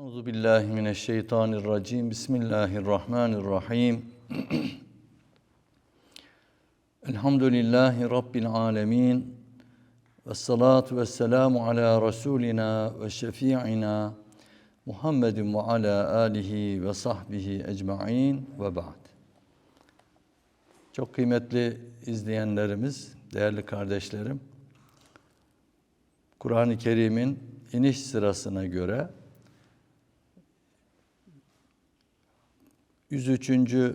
Euzu billahi mineşşeytanirracim. Bismillahirrahmanirrahim. Elhamdülillahi rabbil alamin. Ves salatu vesselamu ala rasulina ve şefi'ina Muhammedin ve ala alihi ve sahbihi ecmaîn ve ba'd. Çok kıymetli izleyenlerimiz, değerli kardeşlerim. Kur'an-ı Kerim'in iniş sırasına göre 103. e,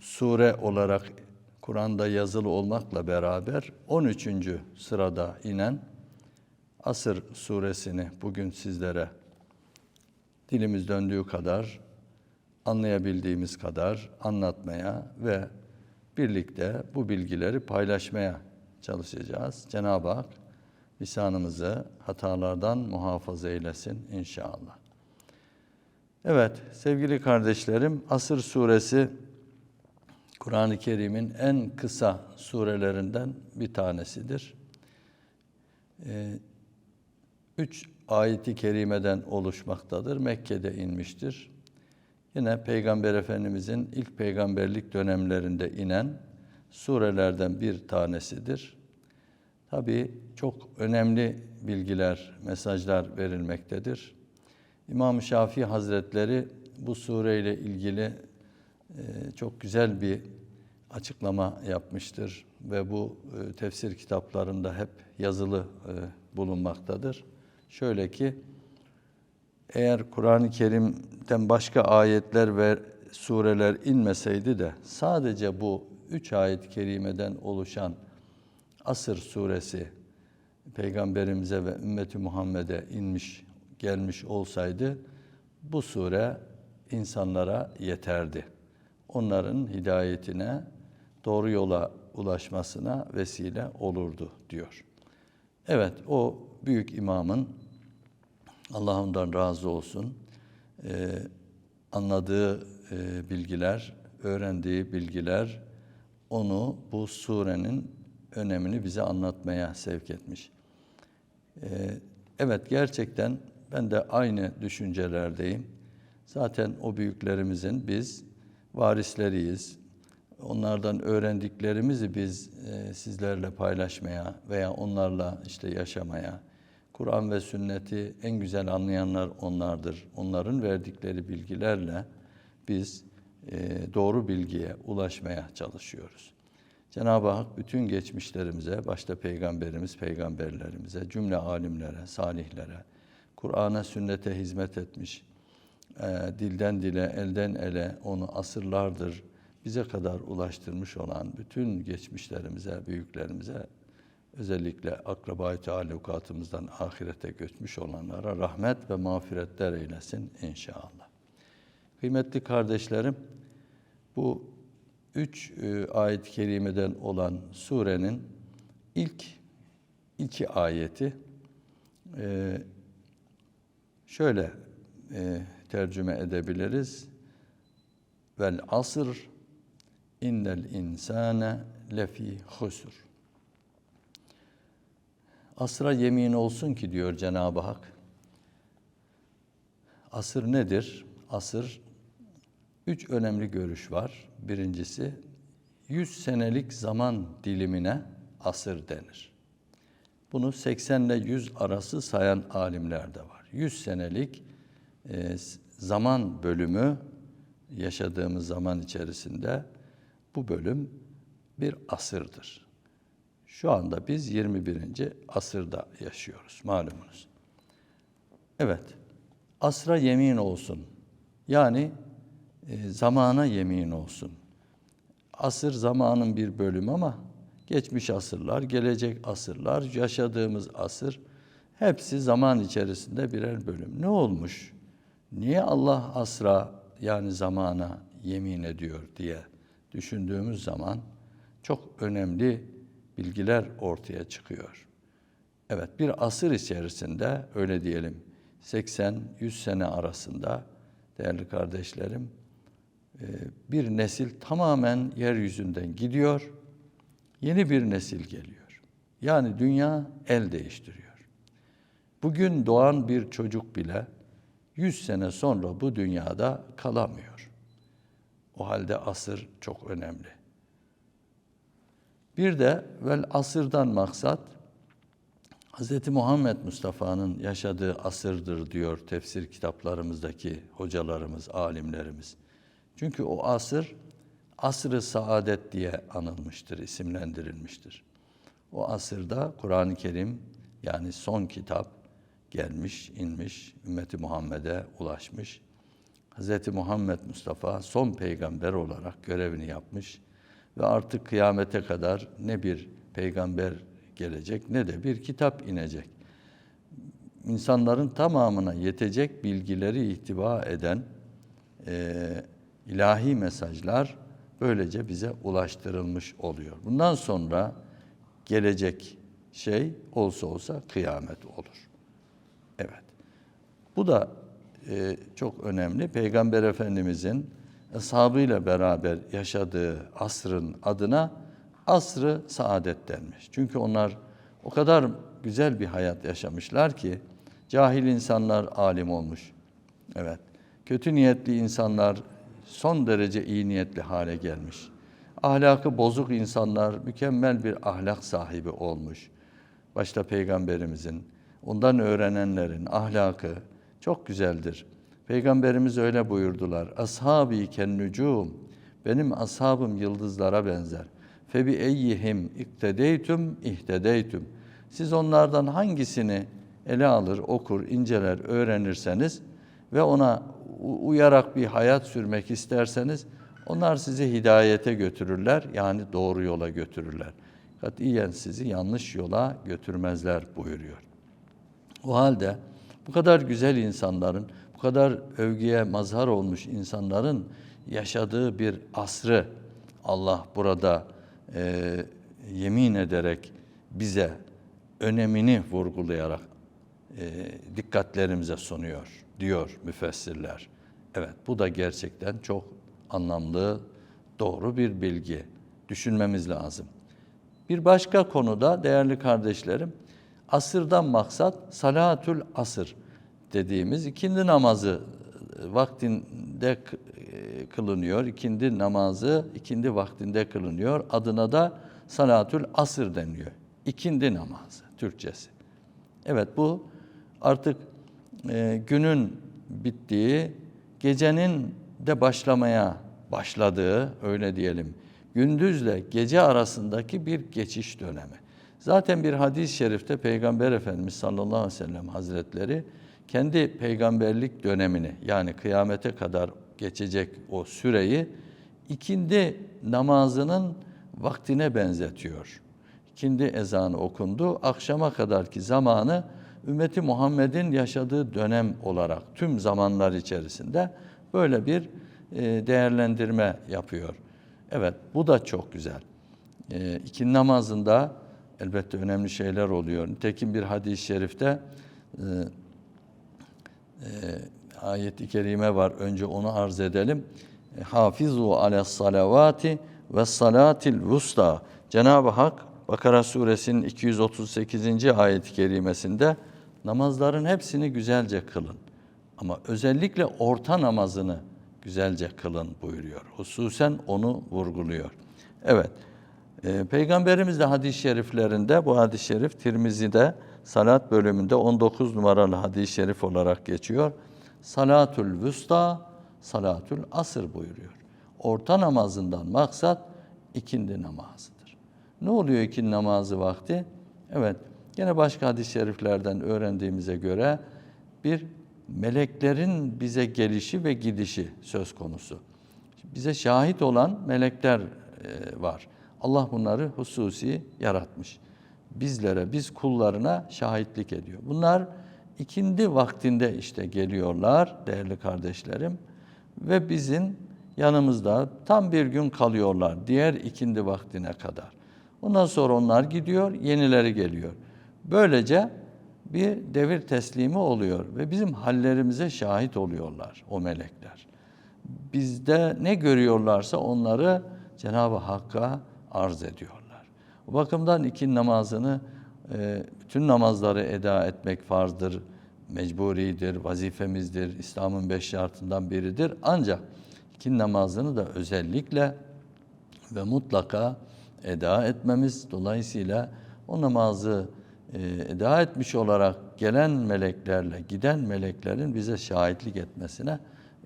sure olarak Kur'an'da yazılı olmakla beraber 13. sırada inen Asır suresini bugün sizlere dilimiz döndüğü kadar anlayabildiğimiz kadar anlatmaya ve birlikte bu bilgileri paylaşmaya çalışacağız. Cenab-ı Hak lisanımızı hatalardan muhafaza eylesin inşallah. Evet sevgili kardeşlerim Asır suresi Kur'an-ı Kerim'in en kısa surelerinden bir tanesidir. Ee, üç ayeti kerimeden oluşmaktadır. Mekke'de inmiştir. Yine Peygamber Efendimizin ilk peygamberlik dönemlerinde inen surelerden bir tanesidir. Tabi çok önemli bilgiler, mesajlar verilmektedir. İmam Şafii Hazretleri bu sureyle ilgili e, çok güzel bir açıklama yapmıştır ve bu e, tefsir kitaplarında hep yazılı e, bulunmaktadır. Şöyle ki eğer Kur'an-ı Kerim'den başka ayetler ve sureler inmeseydi de sadece bu üç ayet-i kerimeden oluşan Asır suresi Peygamberimize ve ümmeti Muhammed'e inmiş, gelmiş olsaydı bu sure insanlara yeterdi. Onların hidayetine, doğru yola ulaşmasına vesile olurdu diyor. Evet o büyük imamın Allah ondan razı olsun. Ee, anladığı e, bilgiler, öğrendiği bilgiler onu bu surenin önemini bize anlatmaya sevk etmiş. Ee, evet gerçekten ben de aynı düşüncelerdeyim. Zaten o büyüklerimizin biz varisleriyiz. Onlardan öğrendiklerimizi biz e, sizlerle paylaşmaya veya onlarla işte yaşamaya, Kur'an ve sünneti en güzel anlayanlar onlardır. Onların verdikleri bilgilerle biz e, doğru bilgiye ulaşmaya çalışıyoruz. Cenab-ı Hak bütün geçmişlerimize, başta peygamberimiz, peygamberlerimize, cümle alimlere, salihlere, Kur'an'a, sünnete hizmet etmiş, e, dilden dile, elden ele onu asırlardır bize kadar ulaştırmış olan bütün geçmişlerimize, büyüklerimize özellikle akrabayı teallukatımızdan ahirete göçmüş olanlara rahmet ve mağfiretler eylesin inşallah. Kıymetli kardeşlerim, bu üç e, ayet-i kerimeden olan surenin ilk iki ayeti e, şöyle e, tercüme edebiliriz. Vel asr innel insane lefi husur. Asra yemin olsun ki diyor Cenab-ı Hak. Asır nedir? Asır üç önemli görüş var. Birincisi 100 senelik zaman dilimine asır denir. Bunu 80 ile 100 arası sayan alimler de var. 100 senelik e, zaman bölümü yaşadığımız zaman içerisinde bu bölüm bir asırdır. Şu anda biz 21. asırda yaşıyoruz malumunuz. Evet, asra yemin olsun. Yani e, zamana yemin olsun. Asır zamanın bir bölümü ama geçmiş asırlar, gelecek asırlar, yaşadığımız asır hepsi zaman içerisinde birer bölüm. Ne olmuş? Niye Allah asra yani zamana yemin ediyor diye düşündüğümüz zaman çok önemli bilgiler ortaya çıkıyor. Evet bir asır içerisinde öyle diyelim 80-100 sene arasında değerli kardeşlerim e, bir nesil tamamen yeryüzünden gidiyor, yeni bir nesil geliyor. Yani dünya el değiştiriyor. Bugün doğan bir çocuk bile 100 sene sonra bu dünyada kalamıyor. O halde asır çok önemli. Bir de vel asırdan maksat Hz. Muhammed Mustafa'nın yaşadığı asırdır diyor tefsir kitaplarımızdaki hocalarımız, alimlerimiz. Çünkü o asır asrı saadet diye anılmıştır, isimlendirilmiştir. O asırda Kur'an-ı Kerim yani son kitap gelmiş, inmiş, ümmeti Muhammed'e ulaşmış. Hz. Muhammed Mustafa son peygamber olarak görevini yapmış ve artık kıyamete kadar ne bir peygamber gelecek ne de bir kitap inecek. İnsanların tamamına yetecek bilgileri ihtiva eden e, ilahi mesajlar böylece bize ulaştırılmış oluyor. Bundan sonra gelecek şey olsa olsa kıyamet olur. Evet. Bu da e, çok önemli. Peygamber Efendimizin ashabıyla beraber yaşadığı asrın adına asrı saadet denmiş. Çünkü onlar o kadar güzel bir hayat yaşamışlar ki cahil insanlar alim olmuş. Evet. Kötü niyetli insanlar son derece iyi niyetli hale gelmiş. Ahlakı bozuk insanlar mükemmel bir ahlak sahibi olmuş. Başta peygamberimizin, ondan öğrenenlerin ahlakı çok güzeldir. Peygamberimiz öyle buyurdular. Ashabi ken nucum. Benim ashabım yıldızlara benzer. Febi eyyihim iktedeytüm ihtedeytüm. Siz onlardan hangisini ele alır, okur, inceler, öğrenirseniz ve ona uyarak bir hayat sürmek isterseniz onlar sizi hidayete götürürler yani doğru yola götürürler. Katiyen sizi yanlış yola götürmezler buyuruyor. O halde bu kadar güzel insanların, bu kadar övgüye mazhar olmuş insanların yaşadığı bir asrı Allah burada e, yemin ederek bize önemini vurgulayarak e, dikkatlerimize sunuyor diyor müfessirler. Evet bu da gerçekten çok anlamlı, doğru bir bilgi. Düşünmemiz lazım. Bir başka konuda değerli kardeşlerim, asırdan maksat salatül asır dediğimiz ikindi namazı e, vaktinde e, kılınıyor. İkindi namazı ikindi vaktinde kılınıyor. Adına da salatül asır deniliyor. İkindi namazı Türkçesi. Evet bu artık e, günün bittiği, gecenin de başlamaya başladığı öyle diyelim. Gündüzle gece arasındaki bir geçiş dönemi. Zaten bir hadis-i şerifte Peygamber Efendimiz sallallahu aleyhi ve sellem hazretleri kendi peygamberlik dönemini yani kıyamete kadar geçecek o süreyi ikindi namazının vaktine benzetiyor. İkindi ezanı okundu. Akşama kadarki zamanı ümmeti Muhammed'in yaşadığı dönem olarak tüm zamanlar içerisinde böyle bir e, değerlendirme yapıyor. Evet bu da çok güzel. E, ikindi namazında elbette önemli şeyler oluyor. Nitekim bir hadis-i şerifte e, e, ayet-i kerime var. Önce onu arz edelim. E, Hafizu ales salavati ve salatil vusta. Cenab-ı Hak Bakara suresinin 238. ayet-i kerimesinde namazların hepsini güzelce kılın. Ama özellikle orta namazını güzelce kılın buyuruyor. Hususen onu vurguluyor. Evet. E, Peygamberimiz de hadis-i şeriflerinde bu hadis-i şerif Tirmizi'de salat bölümünde 19 numaralı hadis-i şerif olarak geçiyor. Salatül vüsta, salatül asır buyuruyor. Orta namazından maksat ikindi namazıdır. Ne oluyor ikindi namazı vakti? Evet, yine başka hadis-i şeriflerden öğrendiğimize göre bir meleklerin bize gelişi ve gidişi söz konusu. Bize şahit olan melekler e, var. Allah bunları hususi yaratmış. Bizlere, biz kullarına şahitlik ediyor. Bunlar ikindi vaktinde işte geliyorlar değerli kardeşlerim ve bizim yanımızda tam bir gün kalıyorlar diğer ikindi vaktine kadar. Ondan sonra onlar gidiyor, yenileri geliyor. Böylece bir devir teslimi oluyor ve bizim hallerimize şahit oluyorlar o melekler. Bizde ne görüyorlarsa onları Cenab-ı Hakk'a arz ediyorlar. Bu bakımdan iki namazını e, bütün namazları eda etmek farzdır, mecburidir, vazifemizdir, İslam'ın beş şartından biridir. Ancak ikindi namazını da özellikle ve mutlaka eda etmemiz dolayısıyla o namazı e, eda etmiş olarak gelen meleklerle giden meleklerin bize şahitlik etmesine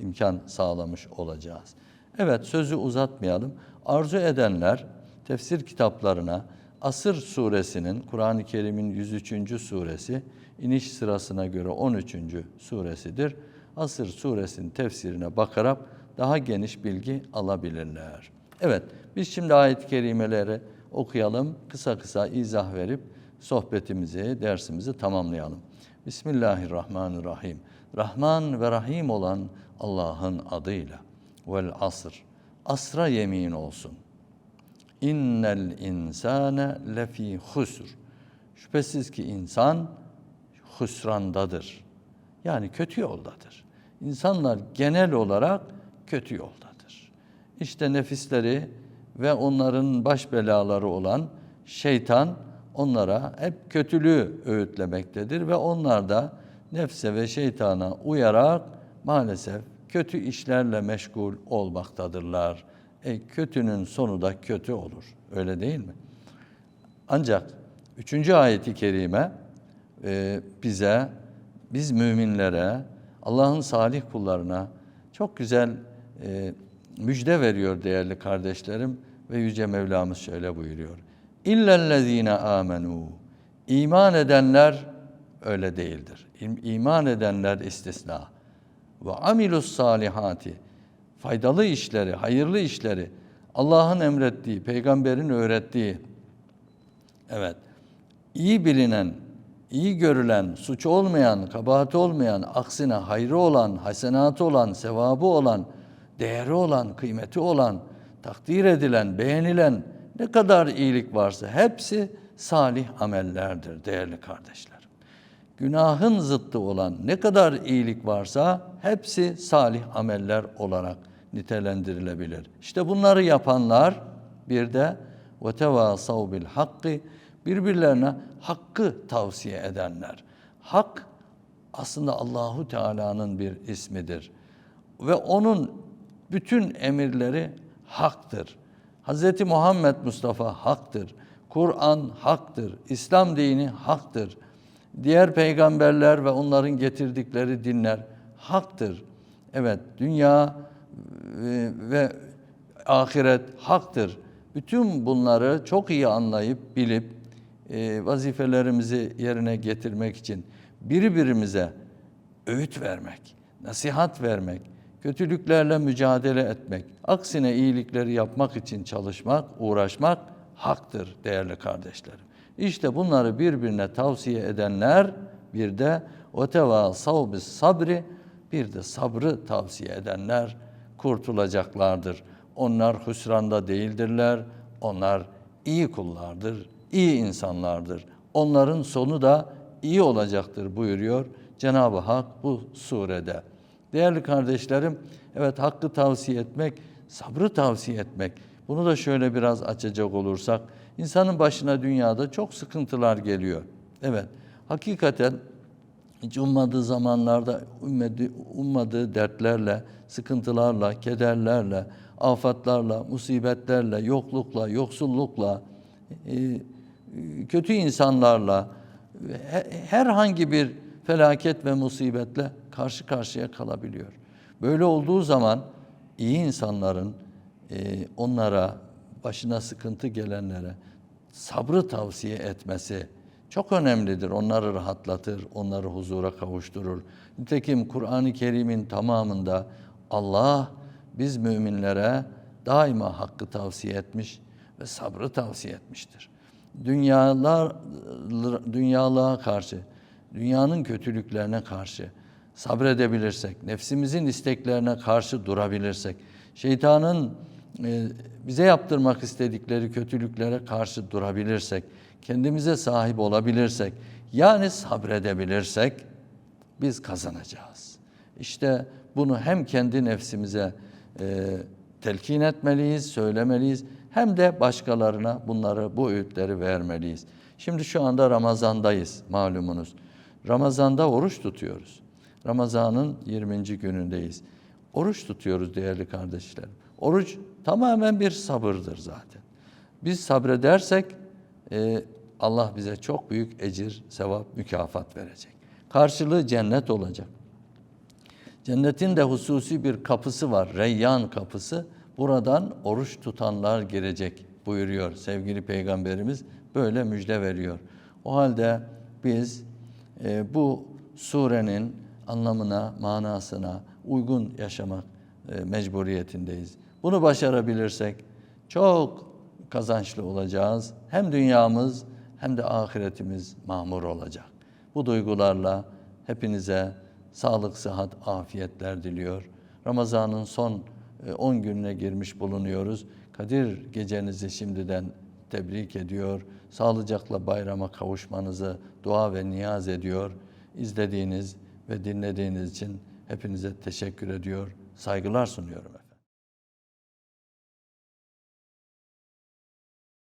imkan sağlamış olacağız. Evet sözü uzatmayalım. Arzu edenler tefsir kitaplarına Asır suresinin Kur'an-ı Kerim'in 103. suresi iniş sırasına göre 13. suresidir. Asır suresinin tefsirine bakarak daha geniş bilgi alabilirler. Evet, biz şimdi ayet-i kerimeleri okuyalım, kısa kısa izah verip sohbetimizi, dersimizi tamamlayalım. Bismillahirrahmanirrahim. Rahman ve Rahim olan Allah'ın adıyla. Vel asr. Asra yemin olsun. İnnel insane lefi husr. Şüphesiz ki insan husrandadır. Yani kötü yoldadır. İnsanlar genel olarak kötü yoldadır. İşte nefisleri ve onların baş belaları olan şeytan onlara hep kötülüğü öğütlemektedir ve onlar da nefse ve şeytana uyarak maalesef kötü işlerle meşgul olmaktadırlar. E, kötünün sonu da kötü olur. Öyle değil mi? Ancak üçüncü ayeti kerime e, bize, biz müminlere, Allah'ın salih kullarına çok güzel e, müjde veriyor değerli kardeşlerim ve Yüce Mevlamız şöyle buyuruyor. İllellezine amenu. İman edenler öyle değildir. İman edenler istisna. Ve amilus salihati. Faydalı işleri, hayırlı işleri, Allah'ın emrettiği, peygamberin öğrettiği, evet, iyi bilinen, iyi görülen, suç olmayan, kabahati olmayan, aksine hayrı olan, hasenatı olan, sevabı olan, değeri olan, kıymeti olan, takdir edilen, beğenilen ne kadar iyilik varsa hepsi salih amellerdir değerli kardeşler. Günahın zıttı olan ne kadar iyilik varsa hepsi salih ameller olarak nitelendirilebilir. İşte bunları yapanlar bir de bil hakkı birbirlerine hakkı tavsiye edenler. Hak aslında Allahu Teala'nın bir ismidir ve onun bütün emirleri haktır. Hz. Muhammed Mustafa haktır. Kur'an haktır. İslam dini haktır. Diğer peygamberler ve onların getirdikleri dinler haktır. Evet, dünya ve, ve ahiret haktır. Bütün bunları çok iyi anlayıp, bilip e, vazifelerimizi yerine getirmek için birbirimize öğüt vermek, nasihat vermek, kötülüklerle mücadele etmek, aksine iyilikleri yapmak için çalışmak, uğraşmak haktır değerli kardeşlerim. İşte bunları birbirine tavsiye edenler bir de oteva savbis sabri bir de sabrı tavsiye edenler kurtulacaklardır. Onlar hüsranda değildirler. Onlar iyi kullardır, iyi insanlardır. Onların sonu da iyi olacaktır buyuruyor Cenab-ı Hak bu surede. Değerli kardeşlerim, evet hakkı tavsiye etmek, sabrı tavsiye etmek. Bunu da şöyle biraz açacak olursak, insanın başına dünyada çok sıkıntılar geliyor. Evet, hakikaten hiç ummadığı zamanlarda ummadığı, ummadığı dertlerle, sıkıntılarla, kederlerle, afatlarla, musibetlerle, yoklukla, yoksullukla, e, kötü insanlarla, herhangi bir felaket ve musibetle karşı karşıya kalabiliyor. Böyle olduğu zaman iyi insanların e, onlara, başına sıkıntı gelenlere sabrı tavsiye etmesi çok önemlidir. Onları rahatlatır, onları huzura kavuşturur. Nitekim Kur'an-ı Kerim'in tamamında Allah biz müminlere daima hakkı tavsiye etmiş ve sabrı tavsiye etmiştir. Dünyalar, dünyalığa karşı, dünyanın kötülüklerine karşı sabredebilirsek, nefsimizin isteklerine karşı durabilirsek, şeytanın e, bize yaptırmak istedikleri kötülüklere karşı durabilirsek, kendimize sahip olabilirsek, yani sabredebilirsek biz kazanacağız. İşte bunu hem kendi nefsimize e, telkin etmeliyiz, söylemeliyiz hem de başkalarına bunları, bu öğütleri vermeliyiz. Şimdi şu anda Ramazandayız malumunuz. Ramazanda oruç tutuyoruz. Ramazanın 20. günündeyiz. Oruç tutuyoruz değerli kardeşlerim. Oruç tamamen bir sabırdır zaten. Biz sabredersek e, Allah bize çok büyük ecir, sevap, mükafat verecek. Karşılığı cennet olacak. Cennetin de hususi bir kapısı var. Reyyan kapısı. Buradan oruç tutanlar girecek buyuruyor sevgili peygamberimiz. Böyle müjde veriyor. O halde biz e, bu surenin anlamına, manasına uygun yaşamak e, mecburiyetindeyiz. Bunu başarabilirsek çok kazançlı olacağız. Hem dünyamız hem de ahiretimiz mamur olacak. Bu duygularla hepinize sağlık, sıhhat, afiyetler diliyor. Ramazan'ın son e, 10 gününe girmiş bulunuyoruz. Kadir gecenizi şimdiden tebrik ediyor. Sağlıcakla bayrama kavuşmanızı dua ve niyaz ediyor. İzlediğiniz ve dinlediğiniz için hepinize teşekkür ediyor. Saygılar sunuyorum efendim.